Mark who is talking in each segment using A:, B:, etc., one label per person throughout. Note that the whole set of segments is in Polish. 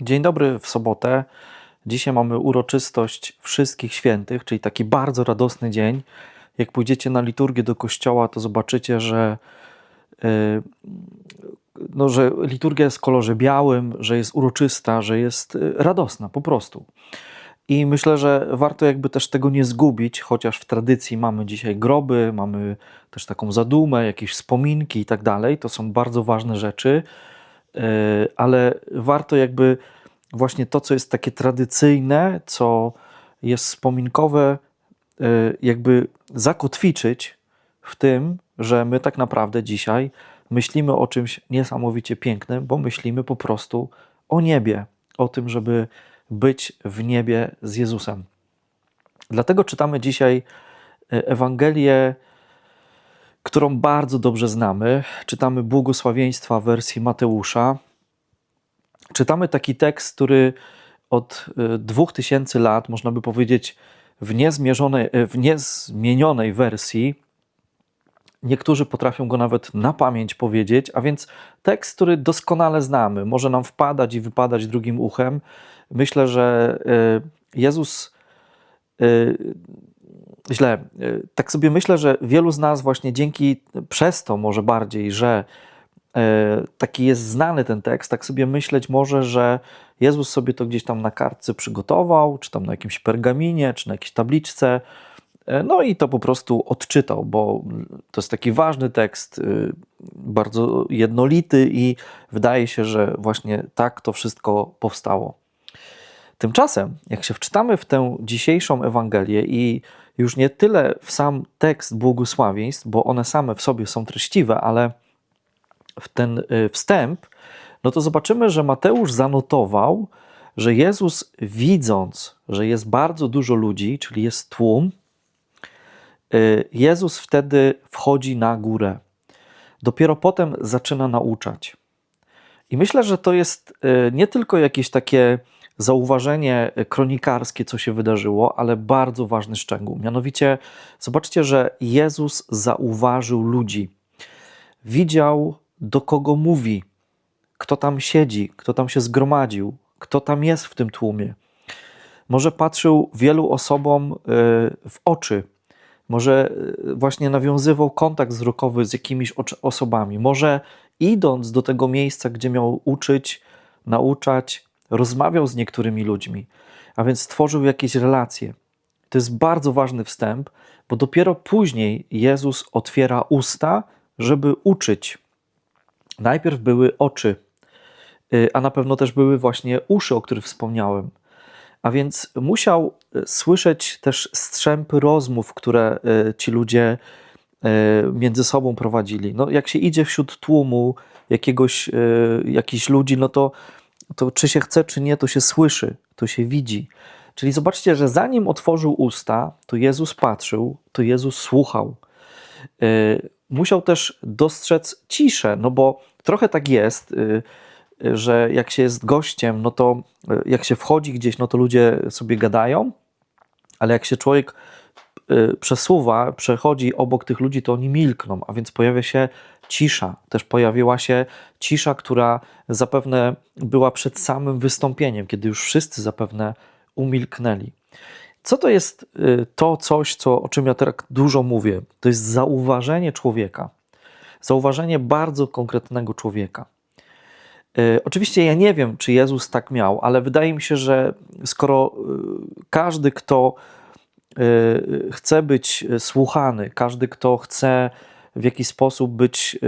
A: Dzień dobry w sobotę. Dzisiaj mamy uroczystość Wszystkich Świętych, czyli taki bardzo radosny dzień. Jak pójdziecie na liturgię do kościoła, to zobaczycie, że, yy, no, że liturgia jest w kolorze białym, że jest uroczysta, że jest yy, radosna po prostu. I myślę, że warto jakby też tego nie zgubić, chociaż w tradycji mamy dzisiaj groby, mamy też taką zadumę, jakieś wspominki i tak dalej. To są bardzo ważne rzeczy, ale warto jakby właśnie to, co jest takie tradycyjne, co jest wspominkowe, yy, jakby zakotwiczyć w tym, że my tak naprawdę dzisiaj myślimy o czymś niesamowicie pięknym, bo myślimy po prostu o niebie, o tym, żeby być w niebie z Jezusem. Dlatego czytamy dzisiaj e, Ewangelię, którą bardzo dobrze znamy. Czytamy błogosławieństwa wersji Mateusza. Czytamy taki tekst, który od e, dwóch tysięcy lat, można by powiedzieć, w, e, w niezmienionej wersji, niektórzy potrafią go nawet na pamięć powiedzieć, a więc tekst, który doskonale znamy, może nam wpadać i wypadać drugim uchem. Myślę, że e, Jezus źle. Tak sobie myślę, że wielu z nas właśnie dzięki przez to może bardziej, że taki jest znany ten tekst, tak sobie myśleć może, że Jezus sobie to gdzieś tam na kartce przygotował, czy tam na jakimś pergaminie, czy na jakiejś tabliczce, no i to po prostu odczytał, bo to jest taki ważny tekst, bardzo jednolity i wydaje się, że właśnie tak to wszystko powstało. Tymczasem, jak się wczytamy w tę dzisiejszą Ewangelię i już nie tyle w sam tekst błogosławieństw, bo one same w sobie są treściwe, ale w ten wstęp, no to zobaczymy, że Mateusz zanotował, że Jezus, widząc, że jest bardzo dużo ludzi, czyli jest tłum, Jezus wtedy wchodzi na górę. Dopiero potem zaczyna nauczać. I myślę, że to jest nie tylko jakieś takie zauważenie kronikarskie, co się wydarzyło, ale bardzo ważny szczegół. Mianowicie, zobaczcie, że Jezus zauważył ludzi. Widział, do kogo mówi, kto tam siedzi, kto tam się zgromadził, kto tam jest w tym tłumie. Może patrzył wielu osobom y, w oczy, może y, właśnie nawiązywał kontakt wzrokowy z jakimiś osobami, może idąc do tego miejsca, gdzie miał uczyć, nauczać, rozmawiał z niektórymi ludźmi, a więc stworzył jakieś relacje. To jest bardzo ważny wstęp, bo dopiero później Jezus otwiera usta, żeby uczyć. Najpierw były oczy, y, a na pewno też były właśnie uszy, o których wspomniałem. A więc musiał y, słyszeć też strzępy rozmów, które y, ci ludzie między sobą prowadzili. No, jak się idzie wśród tłumu jakiegoś, jakichś ludzi, no to, to czy się chce, czy nie, to się słyszy, to się widzi. Czyli zobaczcie, że zanim otworzył usta, to Jezus patrzył, to Jezus słuchał. Musiał też dostrzec ciszę, no bo trochę tak jest, że jak się jest gościem, no to jak się wchodzi gdzieś, no to ludzie sobie gadają, ale jak się człowiek przesuwa, przechodzi obok tych ludzi, to oni milkną, a więc pojawia się cisza. Też pojawiła się cisza, która zapewne była przed samym wystąpieniem, kiedy już wszyscy zapewne umilknęli. Co to jest to coś, co, o czym ja tak dużo mówię? To jest zauważenie człowieka. Zauważenie bardzo konkretnego człowieka. Oczywiście ja nie wiem, czy Jezus tak miał, ale wydaje mi się, że skoro każdy, kto chce być słuchany, każdy, kto chce w jakiś sposób być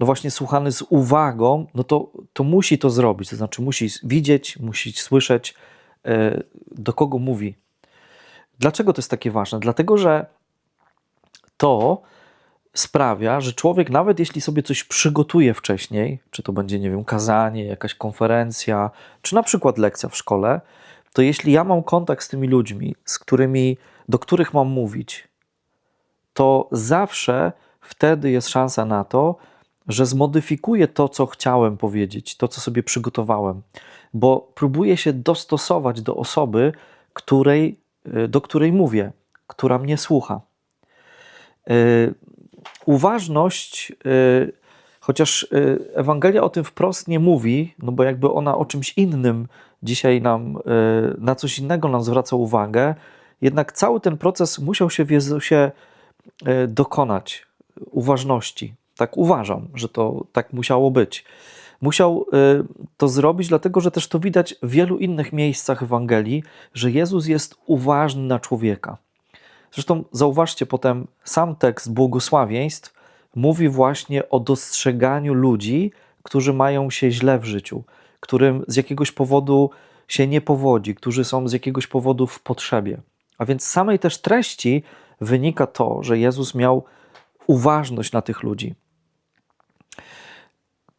A: no właśnie słuchany z uwagą, no to, to musi to zrobić. To znaczy musi widzieć, musi słyszeć, do kogo mówi. Dlaczego to jest takie ważne? Dlatego, że to sprawia, że człowiek, nawet jeśli sobie coś przygotuje wcześniej, czy to będzie, nie wiem, kazanie, jakaś konferencja, czy na przykład lekcja w szkole, to jeśli ja mam kontakt z tymi ludźmi, z którymi, do których mam mówić, to zawsze wtedy jest szansa na to, że zmodyfikuję to, co chciałem powiedzieć, to, co sobie przygotowałem, bo próbuję się dostosować do osoby, której, do której mówię, która mnie słucha. Uważność, chociaż y, Ewangelia o tym wprost nie mówi, no bo jakby ona o czymś innym dzisiaj nam, y, na coś innego nam zwraca uwagę, jednak cały ten proces musiał się w Jezusie y, dokonać uważności. Tak uważam, że to tak musiało być. Musiał to zrobić, dlatego że też to widać w wielu innych miejscach Ewangelii, że Jezus jest uważny na człowieka. Zresztą zauważcie potem sam tekst błogosławieństw mówi właśnie o dostrzeganiu ludzi, którzy mają się źle w życiu, którym z jakiegoś powodu się nie powodzi, którzy są z jakiegoś powodu w potrzebie. A więc z samej też treści wynika to, że Jezus miał uważność na tych ludzi.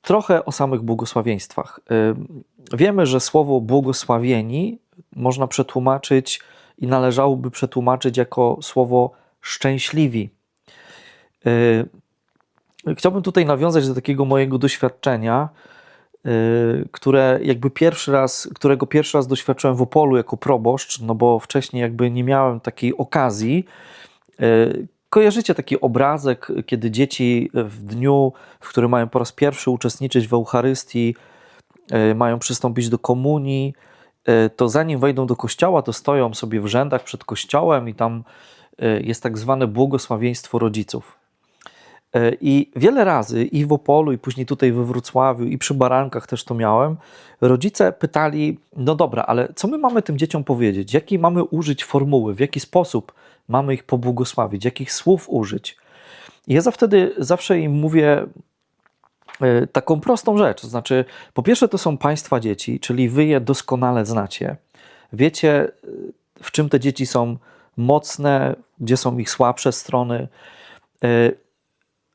A: Trochę o samych błogosławieństwach. Wiemy, że słowo błogosławieni można przetłumaczyć i należałoby przetłumaczyć jako słowo szczęśliwi. Chciałbym tutaj nawiązać do takiego mojego doświadczenia, które jakby pierwszy raz, którego pierwszy raz doświadczyłem w Opolu jako proboszcz, no bo wcześniej jakby nie miałem takiej okazji. Kojarzycie taki obrazek, kiedy dzieci w dniu, w którym mają po raz pierwszy uczestniczyć w Eucharystii, mają przystąpić do komunii, to zanim wejdą do kościoła, to stoją sobie w rzędach przed kościołem i tam jest tak zwane błogosławieństwo rodziców. I wiele razy, i w Opolu, i później tutaj we Wrocławiu, i przy barankach też to miałem, rodzice pytali: No dobra, ale co my mamy tym dzieciom powiedzieć? Jakiej mamy użyć formuły? W jaki sposób mamy ich pobłogosławić? Jakich słów użyć? I ja za wtedy zawsze im mówię e, taką prostą rzecz. To znaczy, po pierwsze, to są państwa dzieci, czyli wy je doskonale znacie. Wiecie, e, w czym te dzieci są mocne, gdzie są ich słabsze strony.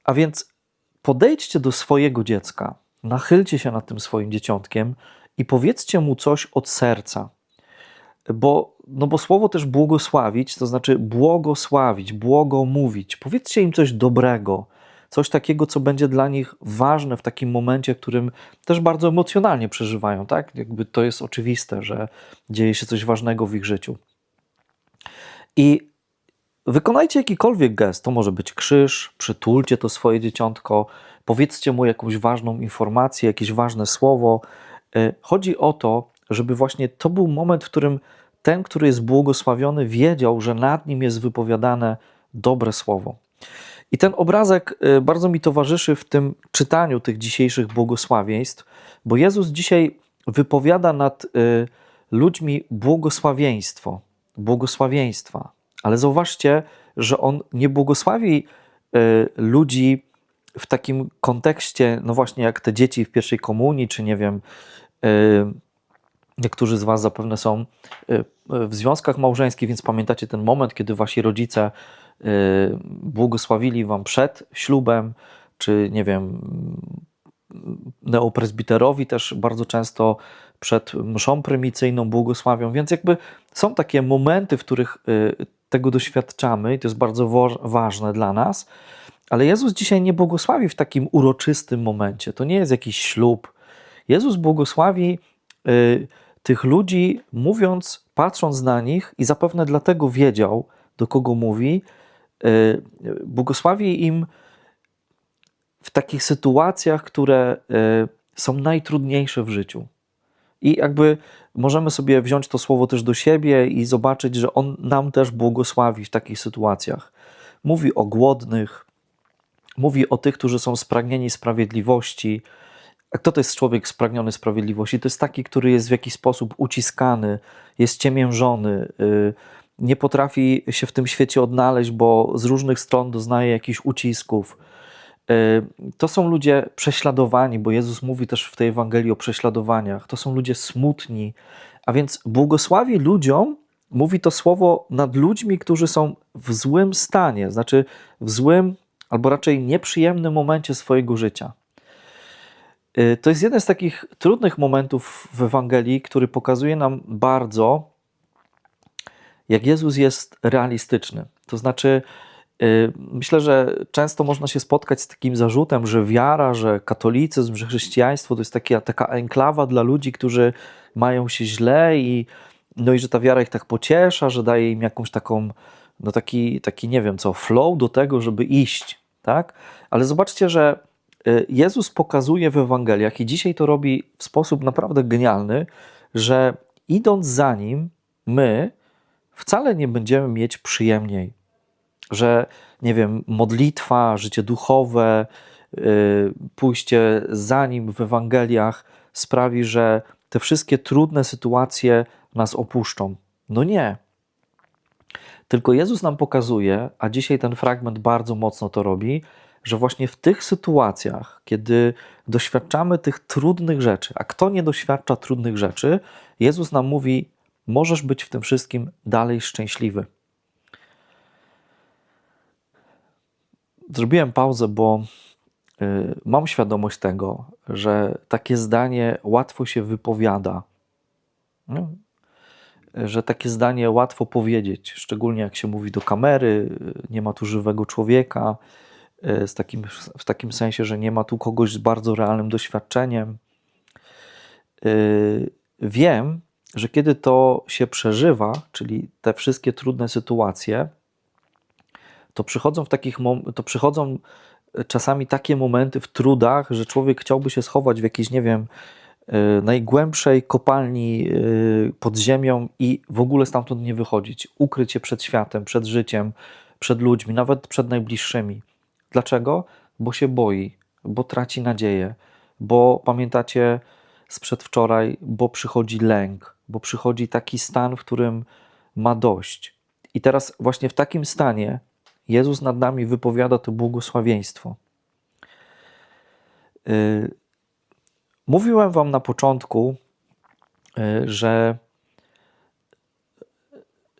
A: A więc podejdźcie do swojego dziecka, nachylcie się nad tym swoim dzieciątkiem i powiedzcie mu coś od serca. Bo, no bo słowo też błogosławić, to znaczy błogosławić, błogo mówić. Powiedzcie im coś dobrego, coś takiego, co będzie dla nich ważne w takim momencie, w którym też bardzo emocjonalnie przeżywają, tak? Jakby to jest oczywiste, że dzieje się coś ważnego w ich życiu. I Wykonajcie jakikolwiek gest, to może być krzyż, przytulcie to swoje dzieciątko, powiedzcie mu jakąś ważną informację, jakieś ważne słowo. E, chodzi o to, żeby właśnie to był moment, w którym ten, który jest błogosławiony, wiedział, że nad nim jest wypowiadane dobre słowo. I ten obrazek e, bardzo mi towarzyszy w tym czytaniu tych dzisiejszych błogosławieństw, bo Jezus dzisiaj wypowiada nad e, ludźmi błogosławieństwo, błogosławieństwa. Ale zauważcie, że on nie błogosławi e, ludzi w takim kontekście, no właśnie jak te dzieci w pierwszej komunii, czy nie wiem, e, niektórzy z Was zapewne są e, w związkach małżeńskich, więc pamiętacie ten moment, kiedy Wasi rodzice błogosławili Wam przed ślubem, czy nie wiem, neopresbiterowi też bardzo często przed mszą prymicyjną błogosławią, więc jakby są takie momenty, w których tego doświadczamy i to jest bardzo ważne dla nas. Ale Jezus dzisiaj nie błogosławi w takim uroczystym momencie. To nie jest jakiś ślub. Jezus błogosławi y, tych ludzi, mówiąc, patrząc na nich, i zapewne dlatego wiedział, do kogo mówi, y, błogosławi im w takich sytuacjach, które y, są najtrudniejsze w życiu. I jakby możemy sobie wziąć to słowo też do siebie i zobaczyć, że On nam też błogosławi w takich sytuacjach. Mówi o głodnych, mówi o tych, którzy są spragnieni sprawiedliwości. A kto to jest człowiek spragniony sprawiedliwości? To jest taki, który jest w jakiś sposób uciskany, jest ciemiężony, y, nie potrafi się w tym świecie odnaleźć, bo z różnych stron doznaje jakichś ucisków to są ludzie prześladowani, bo Jezus mówi też w tej Ewangelii o prześladowaniach. To są ludzie smutni, a więc błogosławi ludziom, mówi to słowo nad ludźmi, którzy są w złym stanie, znaczy w złym albo raczej nieprzyjemnym momencie swojego życia. E, to jest jeden z takich trudnych momentów w Ewangelii, który pokazuje nam bardzo, jak Jezus jest realistyczny. To znaczy, myślę, że często można się spotkać z takim zarzutem, że wiara, że katolicyzm, że chrześcijaństwo to jest taka, taka enklawa dla ludzi, którzy mają się źle i, no i że ta wiara ich tak pociesza, że daje im jakąś taką, no taki, taki nie wiem co, flow do tego, żeby iść, tak? Ale zobaczcie, że y, Jezus pokazuje w Ewangeliach i dzisiaj to robi w sposób naprawdę genialny, że idąc za nim, my wcale nie będziemy mieć przyjemniej. Że, nie wiem, modlitwa, życie duchowe, y, pójście za nim w Ewangeliach sprawi, że te wszystkie trudne sytuacje nas opuszczą. No nie. Tylko Jezus nam pokazuje, a dzisiaj ten fragment bardzo mocno to robi, że właśnie w tych sytuacjach, kiedy doświadczamy tych trudnych rzeczy, a kto nie doświadcza trudnych rzeczy, Jezus nam mówi: Możesz być w tym wszystkim dalej szczęśliwy. Zrobiłem pauzę, bo y, mam świadomość tego, że takie zdanie łatwo się wypowiada. No, że takie zdanie łatwo powiedzieć, szczególnie jak się mówi do kamery, nie ma tu żywego człowieka, z y, takim, w takim sensie, że nie ma tu kogoś z bardzo realnym doświadczeniem. Y, wiem, że kiedy to się przeżywa, czyli te wszystkie trudne sytuacje, to przychodzą w takich to przychodzą czasami takie momenty w trudach, że człowiek chciałby się schować w jakiejś, nie wiem, y, najgłębszej kopalni y, pod ziemią i w ogóle stamtąd nie wychodzić, ukryć się przed światem, przed życiem, przed ludźmi, nawet przed najbliższymi. Dlaczego? Bo się boi, bo traci nadzieję, bo pamiętacie sprzed wczoraj, bo przychodzi lęk, bo przychodzi taki stan, w którym ma dość. I teraz właśnie w takim stanie Jezus nad nami wypowiada to błogosławieństwo. Y, mówiłem Wam na początku, y, że,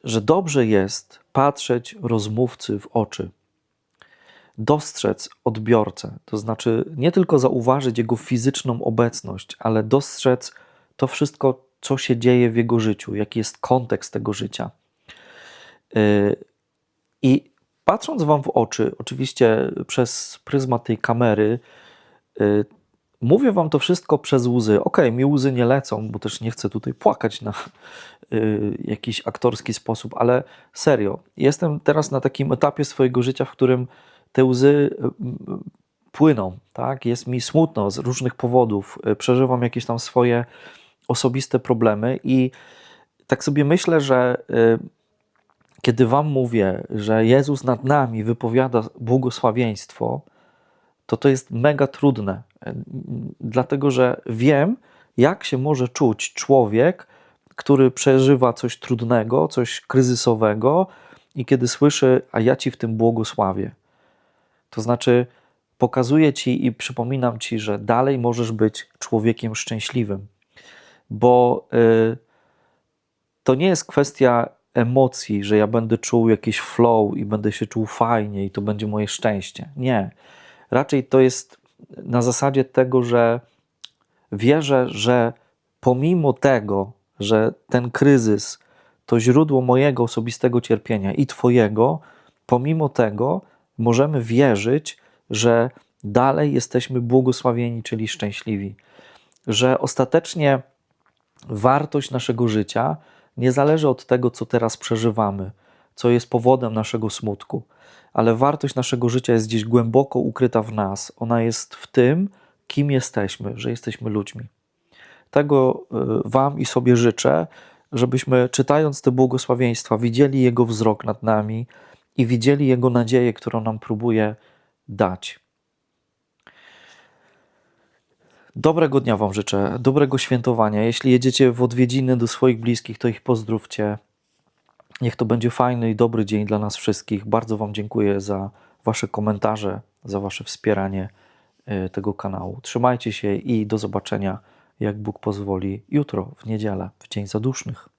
A: że dobrze jest patrzeć rozmówcy w oczy, dostrzec odbiorcę, to znaczy nie tylko zauważyć jego fizyczną obecność, ale dostrzec to wszystko, co się dzieje w jego życiu, jaki jest kontekst tego życia. Y, I patrząc Wam w oczy, oczywiście przez pryzmat tej kamery, y, mówię Wam to wszystko przez łzy. Ok, mi łzy nie lecą, bo też nie chcę tutaj płakać na y, jakiś aktorski sposób, ale serio, jestem teraz na takim etapie swojego życia, w którym te łzy płyną, tak? Jest mi smutno z różnych powodów, przeżywam jakieś tam swoje osobiste problemy i tak sobie myślę, że kiedy Wam mówię, że Jezus nad nami wypowiada błogosławieństwo, to to jest mega trudne, dlatego że wiem, jak się może czuć człowiek, który przeżywa coś trudnego, coś kryzysowego i kiedy słyszy, a ja Ci w tym błogosławię. To znaczy, pokazuję Ci i przypominam Ci, że dalej możesz być człowiekiem szczęśliwym, bo y, to nie jest kwestia emocji, że ja będę czuł jakiś flow i będę się czuł fajnie i to będzie moje szczęście. Nie. Raczej to jest na zasadzie tego, że wierzę, że pomimo tego, że ten kryzys to źródło mojego osobistego cierpienia i Twojego, pomimo tego możemy wierzyć, że dalej jesteśmy błogosławieni, czyli szczęśliwi. Że ostatecznie wartość naszego życia nie zależy od tego, co teraz przeżywamy, co jest powodem naszego smutku, ale wartość naszego życia jest gdzieś głęboko ukryta w nas. Ona jest w tym, kim jesteśmy, że jesteśmy ludźmi. Tego y, Wam i sobie życzę, żebyśmy czytając te błogosławieństwa widzieli Jego wzrok nad nami i widzieli Jego nadzieję, którą nam próbuje dać. Dobrego dnia Wam życzę, dobrego świętowania. Jeśli jedziecie w odwiedziny do swoich bliskich, to ich pozdrówcie. Niech to będzie fajny i dobry dzień dla nas wszystkich. Bardzo Wam dziękuję za Wasze komentarze, za Wasze wspieranie e, tego kanału. Trzymajcie się i do zobaczenia, jak Bóg pozwoli, jutro w niedzielę, w Dzień Zadusznych.